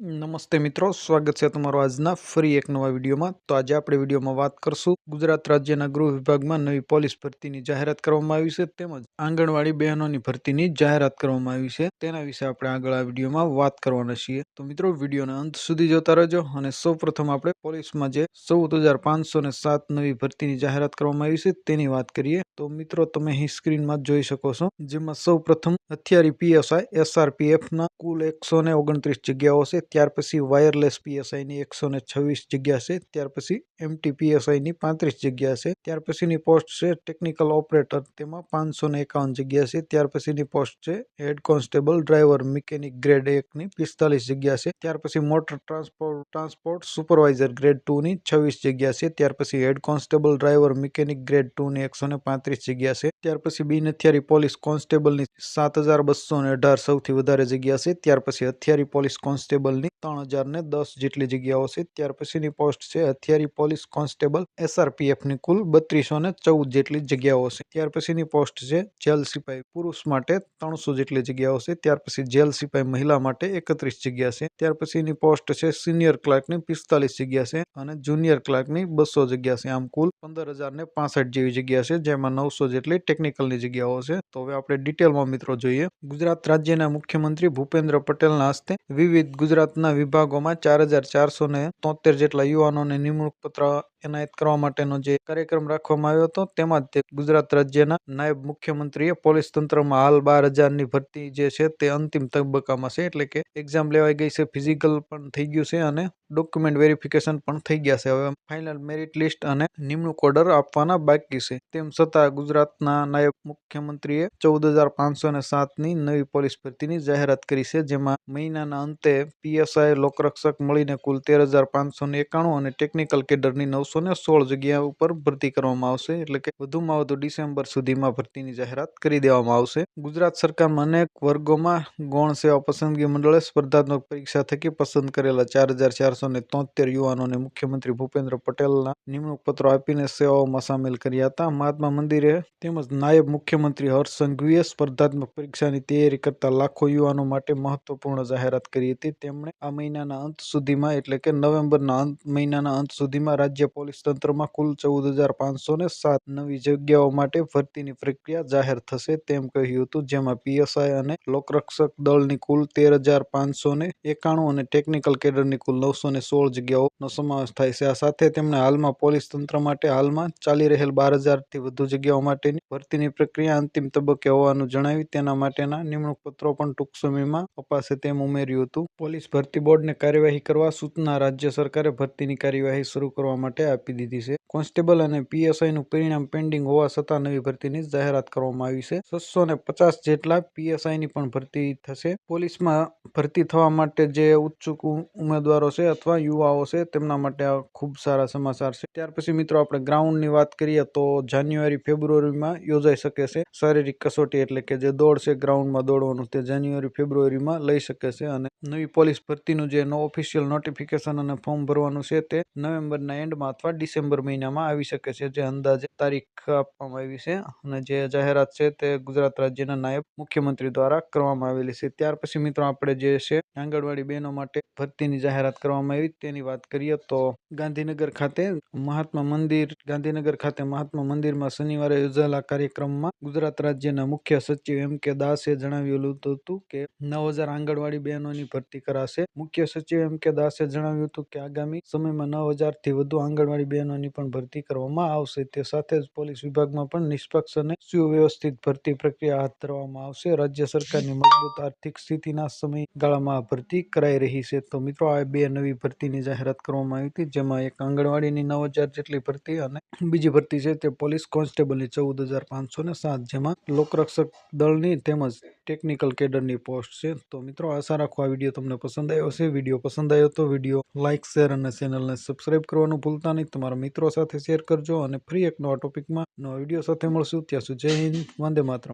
નમસ્તે મિત્રો, સ્વાગત છે તમારું આજના ફરી એક નવા વિડીયોમાં. તો આજે આપણે વિડીયોમાં વાત કરશું ગુજરાત રાજ્યના ગૃહ વિભાગમાં નવી પોલીસ ભરતીની જાહેરાત કરવામાં આવી છે, તેમજ આંગણવાડી બહેનોની ભરતીની જાહેરાત કરવામાં આવી છે. તેના વિશે આપણે આગળ આ વિડીયોમાં વાત કરવાના છીએ. તો મિત્રો, વિડીયોના અંત સુધી જોતા રહેજો અને સૌપ્રથમ આપણે પોલીસમાં જે ચૌદ હજાર પાંચસો ને સાત નવી ભરતીની જાહેરાત કરવામાં આવી છે, તેની વાત કરીએ. તો મિત્રો, તમે અહીં સ્ક્રીનમાં જોઈ શકો છો, જેમાં સૌ પ્રથમ હથિયારી પીએસઆઈ, એસઆરપીએફના કુલ એકસો ઓગણત્રીસ જગ્યાઓ છે. ત્યાર પછી વાયરલેસ પીએસઆઈની એકસો ને છવ્વીસ જગ્યા છે, ત્યાર પછી એમટી પીએસઆઈની પાંત્રીસ જગ્યા છે, ત્યાર પછીની પોસ્ટ છે ટેકનિકલ ઓપરેટર તેમાં પાંચસો ને એકાવન જગ્યા છે, ત્યાર પછીની પોસ્ટ છે head constable driver mechanic grade એકની પિસ્તાલીસ જગ્યા છે, ત્યાર પછી motor transport transport supervisor grade two ની છવ્વીસ જગ્યા છે, ત્યાર પછી head constable driver mechanic grade two ની એકસો ને પાંત્રીસ જગ્યા છે, ત્યાર પછી બિન હથિયારી પોલીસ કોન્સ્ટેબલની સાત હજાર બસો ને અઢાર સૌથી વધારે જગ્યા છે, ત્યાર પછી હથિયારી પોલીસ કોન્સ્ટેબલની ત્રણ હજાર ને દસ જેટલી જગ્યાઓ છે. ત્યાર પછીની પોસ્ટ છે, હથિયારી પોલીસ કોન્સ્ટેબલ એસઆરપીએફની કુલ બત્રીસો ને ચૌદ જેટલી જગ્યાઓ છે. ત્યાર પછીની પોસ્ટ છે, જેલ સિપાઈ પુરુષ માટે ત્રણસો જેટલી જગ્યાઓ છે. ત્યાર પછી જેલ સિપાઈ મહિલા માટે એકત્રીસ જગ્યા છે. ત્યાર પછીની પોસ્ટ છે, સિનિયર ક્લાર્કની પિસ્તાલીસ જગ્યા છે અને જુનિયર ક્લાર્કની બસો જગ્યા છે. આમ કુલ પંદર હજાર ને પાસઠ જેવી જગ્યા છે, જેમાં નવસો જેટલી ટેકનિકલની જગ્યાઓ છે. તો હવે આપણે ડિટેલમાં મિત્રો જોઈએ. ગુજરાત રાજ્યના મુખ્યમંત્રી ભૂપેન્દ્ર પટેલના હસ્તે વિવિધ ગુજરાતના વિભાગોમાં ચાર હજાર ચારસો ને તોતેર જેટલા યુવાનોને નિમણૂક પત્ર એનાયત કરવા માટેનો જે કાર્યક્રમ રાખવામાં આવ્યો હતો, તેમાં તે ગુજરાત રાજ્યના નાયબ મુખ્યમંત્રીએ પોલીસ તંત્રમાં હાલ બાર હજારની ભરતી જે છે તે અંતિમ તબક્કામાં છે. એટલે કે એક્ઝામ લેવાઈ ગઈ છે ફિઝિકલ પણ થઈ ગયું છે અને ડોક્યુમેન્ટ વેરિફિકેશન પણ થઈ ગયા છે. હવે ફાઇનલ મેરિટ લિસ્ટ અને નિમણૂક ઓર્ડર આપવાના બાકી છે. તેમ છતાં ગુજરાતના નાયબ મુખ્યમંત્રીએ ચૌદ હજાર પાંચસો ને સાતની નવી પોલીસ ભરતીની જાહેરાત કરી છે, જેમાં મહિનાના અંતે પીએસઆઈ લોકરક્ષક મળીને કુલ તેર હજાર પાંચસો ને એકાણું અને ટેકનિકલ કેડરની નવસો ને સોળ જગ્યા ઉપર ભરતી કરવામાં આવશે, એટલે કે વધુમાં વધુ ડિસેમ્બર સુધીમાં ભરતીની જાહેરાત કરી દેવામાં આવશે. ગુજરાત સરકારમાં અનેક વર્ગોમાં ગૌણ સેવા પસંદગી મંડળે સ્પર્ધાત્મક પરીક્ષા થકી પસંદ કરેલા ચાર હજાર ચારસો ને તોતેર યુવાનોને મુખ્યમંત્રી ભૂપેન્દ્ર પટેલના નિમણૂક પત્રો આપીને સેવાઓમાં સામેલ કર્યા હતા. મહાત્મા મંદિરે તેમજ નાયબ મુખ્યમંત્રી હર્ષ સંઘવીએ સ્પર્ધાત્મક પરીક્ષાની તૈયારી કરતા લાખો યુવાનો માટે મહત્વપૂર્ણ જાહેરાત કરી હતી. તેમણે આ મહિનાના અંત સુધીમાં, એટલે કે નવેમ્બરના અંત મહિનાના અંત સુધીમાં રાજ્ય પોલીસ તંત્રમાં કુલ ચૌદ હજાર પાંચસો ને સાત નવી જગ્યાઓ માટે ભરતીની પ્રક્રિયા જાહેર થશે તેમ કહ્યું હતું, જેમાં પીએસઆઈ અને લોકરક્ષક દળની કુલ તેર હજાર પાંચસો ને એકાણું અને ટેકનિકલ કેડરની કુલ નવસો ને સોળ જગ્યાઓનો સમાવેશ થાય છે. આ સાથે તેમણે હાલમાં પોલીસ તંત્ર માટે હાલમાં ચાલી રહેલ બાર હજારથી વધુ જગ્યાઓ માટેની ભરતીની પ્રક્રિયા અંતિમ તબક્કે હોવાનું જણાવી તેના માટેના નિમણૂક પત્રો પણ ટૂંક સમયમાં અપાશે તેમ ઉમેર્યું હતું. પોલીસ ભરતી બોર્ડને કાર્યવાહી કરવા સૂચના રાજ્ય સરકારે ભરતીની કાર્યવાહી શરૂ કરવા માટે આપી દીધી છે. કોન્સ્ટેબલ અને પીએસઆઈનું પરિણામ પેન્ડિંગ હોવા છતાં નવી ભરતીની જાહેરાત કરવામાં આવી છે. છસો ને પચાસ જેટલા પીએસઆઈની પણ ભરતી થશે. પોલીસમાં ભરતી થવા માટે જે ઉત્સુક ઉમેદવારો છે અથવા યુવાઓ છે તેમના માટે આ ખૂબ સારા સમાચાર છે. ત્યાર પછી મિત્રો આપણે ગ્રાઉન્ડની વાત કરીએ તો જાન્યુઆરી, ફેબ્રુઆરીમાં યોજાઈ શકે છે. શારીરિક કસોટી એટલે કે જે દોડ છે ગ્રાઉન્ડમાં દોડવાનું તે જાન્યુઆરી, ફેબ્રુઆરીમાં લઈ શકે છે અને નવી પોલીસ ભરતીનું જે નો ઓફિશિયલ નોટિફિકેશન અને ફોર્મ ભરવાનું છે તે નવેમ્બરના એન્ડમાં અથવા ડિસેમ્બર મહિનામાં આવી શકે છે. જે અંદાજે તારીખ આપવામાં આવી છે અને જે જાહેરાત છે તે ગુજરાત રાજ્યના નાયબ મુખ્યમંત્રી દ્વારા કરવામાં આવેલી છે. ત્યાર પછી મિત્રો આપણે જે છે આંગણવાડી બહેનો માટે ભરતીની જાહેરાત કરવામાં આવી. તેની વાત કરીએ તો ગાંધીનગર ખાતે મહાત્મા મંદિર, ગાંધીનગર ખાતે મહાત્મા મંદિરમાં શનિવારે યોજાયેલા કાર્યક્રમમાં ગુજરાત રાજ્યના મુખ્ય સચિવ એમ કે દાસે જણાવ્યું હતું કે નવ હજાર આંગણવાડી બહેનોની ભરતી કરાશે. મુખ્ય સચિવ એમ કે દાસે જણાવ્યું હતું કે આગામી સમયમાં નવ હજારથી વધુ આંગણવાડી બહેનોની પણ ભરતી કરવામાં આવશે. તે સાથે જ પોલીસ વિભાગમાં પણ નિષ્પક્ષ અને સુવ્યવસ્થિત ભરતી પ્રક્રિયા હાથ ધરવામાં આવશે. રાજ્ય સરકારની મજબૂત આર્થિક સ્થિતિના સમયગાળામાં આ ભરતી કરાઈ રહી છે. તો મિત્રો, આ બે નવી ભરતીની જાહેરાત કરવામાં આવી હતી, જેમાં એક આંગણવાડીની નવ હજાર જેટલી ભરતી અને બીજી ભરતી છે તે પોલીસ કોન્સ્ટેબલની ચૌદ હજાર પાંચસો ને સાત, જેમાં લોકરક્ષક દળની તેમજ ટેકનિકલ કેડરની પોસ્ટ છે. તો મિત્રો, આશા રાખો આ વીડિયો તમને પસંદ આવ્યો છે વીડિયો પસંદ આવ્યો તો વીડિયો લાઇક શેર અને ચેનલને સબસ્ક્રાઇબ કરવાનું ભૂલતા નહીં. તમારા મિત્રો સાથે શેર કરજો અને ફ્રી એક નવા ટોપિકમાં નવા વીડિયો સાથે મળશું. ત્યાં સુધી જય હિન્દ. વંદે માતરમ.